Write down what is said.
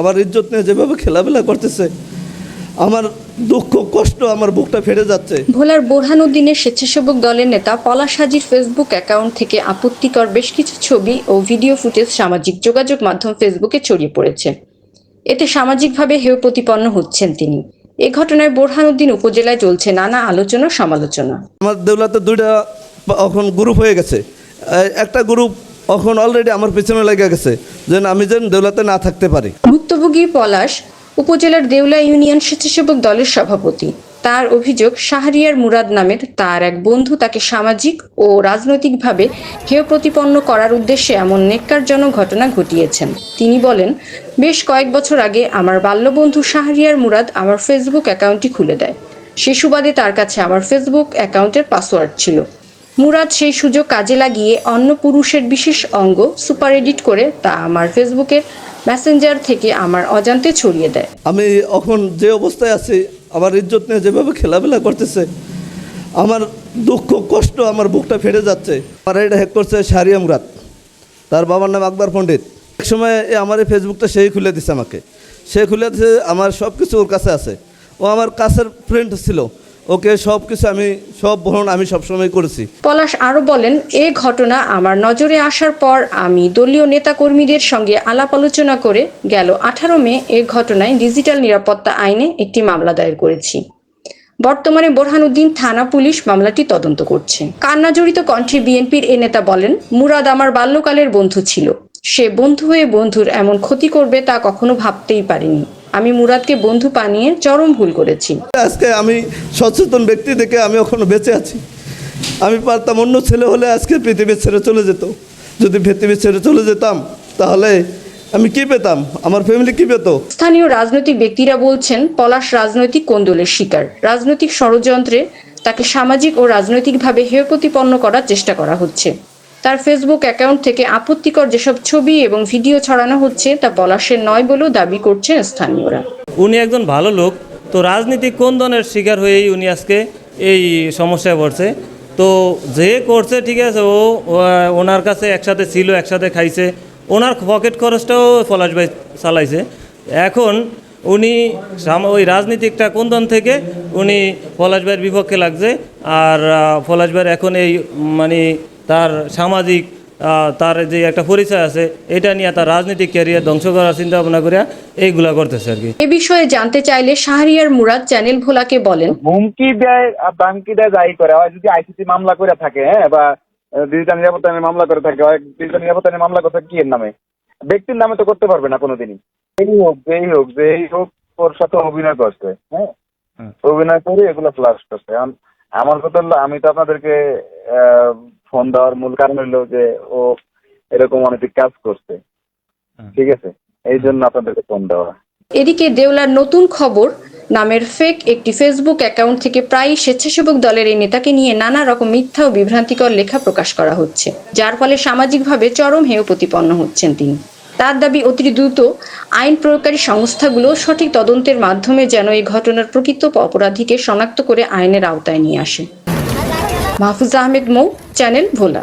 আমার ইজ্জত নিয়ে যেভাবে খেলাবেলা করতেছে আমার দুঃখ কষ্ট আমার বুকটা ফেটে যাচ্ছে। ভোলার বোরহানুদ্দিনের স্বেচ্ছাসেবক দলের নেতা পলাশ হাজির ফেসবুক অ্যাকাউন্ট থেকে আপত্তিকর বেশ কিছু ছবি ও ভিডিও ফুটেজ সামাজিক যোগাযোগ মাধ্যম ফেসবুকে ছড়িয়ে পড়েছে। এতে সামাজিকভাবে হেয় প্রতিপন্ন হচ্ছেন তিনি। এ ঘটনায় বোরহানুদ্দিন উপজেলায় চলছে নানা আলোচনা সমালোচনা। আমার দেউলাতে দুইটা এখন গ্রুপ হয়ে গেছে। একটা গ্রুপ এখন অলরেডি আমার পেছনে লেগে গেছে যেন আমি যেন দেউলাতে না থাকতে পারি। ভুক্তভোগী পলাশ উপজেলার দেউলা ইউনিয়ন স্বেচ্ছাসেবক দলের সভাপতি। তার অভিযোগ, শাহরিয়ার মুরাদ নামের তার এক বন্ধু তাকে সামাজিক ও রাজনৈতিকভাবে হেয় প্রতিপন্ন করার উদ্দেশ্যে এমন নেককারজনক ঘটনা ঘটিয়েছেন। তিনি বলেন, বেশ কয়েক বছর আগে আমার বাল্যবন্ধু শাহরিয়ার মুরাদ আমার ফেসবুক অ্যাকাউন্টটি খুলে দেয়। সে সুবাদে তার কাছে আমার ফেসবুক অ্যাকাউন্টের পাসওয়ার্ড ছিল। মুরাদ সেই সুযোগ কাজে লাগিয়ে অন্য পুরুষের বিশেষ অঙ্গ সুপার এডিট করে তা আমার ফেসবুকের মেসেঞ্জার থেকে আমার অজান্তে ছড়িয়ে দেয়। আমি এখন যে অবস্থায় আছি, আমার ইজ্জত নিয়ে যেভাবে খেলাবেলা করতেছে, আমার দুঃখ, কষ্ট আমার বুকটা ফেটে যাচ্ছে। আমার এটা হ্যাক করছে শাহরিয়া মুরাদ। তার বাবার নাম আকবর পণ্ডিত। এক সময় আমার এই ফেসবুকটা সেই খুলে দিছে আমাকে। সে খুলে দিছে, আমার সব কিছু ওর কাছে আছে। ও আমার কাছের ফ্রেন্ড ছিল। ওকে সব কিছু আমি, সব বহন আমি সবসময় করেছি। পলাশ আরও বলেন, এ ঘটনা আমার নজরে আসার পর আমি দলীয় নেতাকর্মীদের সঙ্গে আলাপ আলোচনা করে গেল আঠারো মে এ ঘটনায় ডিজিটাল নিরাপত্তা আইনে একটি মামলা দায়ের করেছি। বর্তমানে বোরহানুদ্দিন থানা পুলিশ মামলাটি তদন্ত করছে। কান্না জড়িত কণ্ঠে বিএনপির এ নেতা বলেন, মুরাদ আমার বাল্যকালের বন্ধু ছিল। সে বন্ধু হয়ে বন্ধুর এমন ক্ষতি করবে তা কখনো ভাবতেই পারিনি। আমি মুরাদকে বন্ধু বানিয়ে চরম ভুল করেছি। আজকে আমি সচেতন ব্যক্তি থেকে আমি এখনও বেঁচে আছি। আমি পারতাম অন্য ছেলে হলে আজকে পৃথিবী ছেড়ে চলে যেত। যদি পৃথিবী ছেড়ে চলে যেতাম তাহলে আমি কি পেতাম? আমার ফ্যামিলি কি পেত? স্থানীয় রাজনৈতিক ব্যক্তিরা বলছেন পলাশ রাজনৈতিক কোন্দলের শিকার। রাজনৈতিক ষড়যন্ত্রে তাকে সামাজিক ও রাজনৈতিকভাবে হেয় প্রতিপন্ন করার চেষ্টা করা হচ্ছে। তার ফেসবুক অ্যাকাউন্ট থেকে আপত্তিকর যেসব ছবি এবং ভিডিও ছড়ানো হচ্ছে তা পলাশের নয় বলেও দাবি করছেন স্থানীয়রা। উনি একজন ভালো লোক। তো রাজনীতিক কোন্দনের শিকার হয়েই উনি আজকে এই সমস্যায় পড়ছে? তো যে করছে, ঠিক আছে, ও ওনার কাছে একসাথে ছিল, একসাথে খাইছে। ওনার পকেট খরচটাও পলাশ ভাই চালাইছে। এখন উনি ওই রাজনীতিকটা কোন্দন থেকে? উনি পলাশ ভাইয়ের বিপক্ষে লাগছে। আর পলাশ ভাইয়ের এখন এই মানে তার সামাজিক আহ, তার যে একটা পরিচয় আছে এটা নিয়ে তার রাজনৈতিক ক্যারিয়ার ধ্বংস করার চিন্তা ভাবনা করে এইগুলা করতেছে আর কি। এ বিষয়ে জানতে চাইলে শাহরিয়ার মুরাদ চ্যানেল ভোলাকে বলেন। হুমকি দেয় আর ধমকি দেয় যাই করে। হয় যদি আইসিসি মামলা করে থাকে হ্যাঁ বা ডিজিটাল নিরাপত্তা আইনে মামলা করে থাকে হয় ডিজিটাল নিরাপত্তা আইনে মামলা করে কি এর নামে? ব্যক্তির নামে তো করতে পারবে না কোনোদিনই। এই হোক যেই হোক যেই হোক ওর সাথে অভিনয় করছে হ্যাঁ? অভিনয় করে এগুলো ফ্লাশ করছে। আমার কথা হলো আমি তো আপনাদেরকে আহ, ফোন দেওয়ার মূল কারণ হলো যে ও এরকম অনেক কাজ করছে। ঠিক আছে? এই জন্য আপনাদেরকে ফোন দেওয়া। এদিকে দেওলার নতুন খবর নামের ফেক একটি ফেসবুক অ্যাকাউন্ট থেকে প্রায়ই স্বেচ্ছাসেবক দলের এই নেতাকে নিয়ে নানা রকম মিথ্যা ও বিভ্রান্তিকর লেখা প্রকাশ করা হচ্ছে যার ফলে সামাজিকভাবে চরম হেয় প্রতিপন্ন হচ্ছেন তিনি। তার দাবি অতি দ্রুত আইন প্রয়োগকারী সংস্থাগুলো সঠিক তদন্তের মাধ্যমে যেন এই ঘটনার প্রকৃত অপরাধীকে শনাক্ত করে আইনের আওতায় নিয়ে আসে। মাহফুজ আহমেদ মৌ চ্যানেল ভোলা।